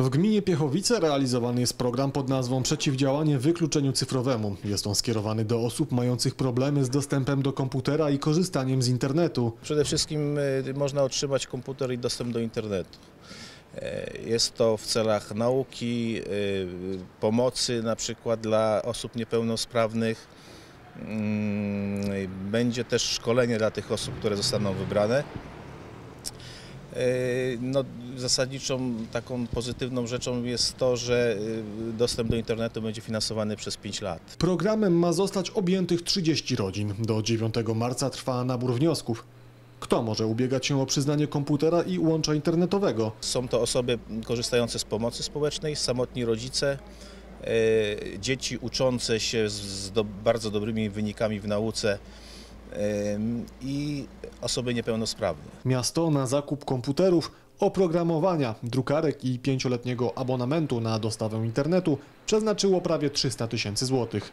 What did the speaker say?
W gminie Piechowice realizowany jest program pod nazwą Przeciwdziałanie wykluczeniu cyfrowemu. Jest on skierowany do osób mających problemy z dostępem do komputera i korzystaniem z internetu. Przede wszystkim y, można otrzymać komputer i dostęp do internetu. E, Jest to w celach nauki, y, pomocy na przykład dla osób niepełnosprawnych. Mm, Będzie też szkolenie dla tych osób, które zostaną wybrane. E, No, zasadniczą taką pozytywną rzeczą jest to, że y, dostęp do internetu będzie finansowany przez 5 lat. Programem ma zostać objętych 30 rodzin. Do 9 marca trwa nabór wniosków. Kto może ubiegać się o przyznanie komputera i łącza internetowego? Są to osoby korzystające z pomocy społecznej, samotni rodzice, e, dzieci uczące się z, do, bardzo dobrymi wynikami w nauce i osoby niepełnosprawne. Miasto na zakup komputerów, oprogramowania, drukarek i pięcioletniego abonamentu na dostawę internetu przeznaczyło prawie 300 tysięcy złotych.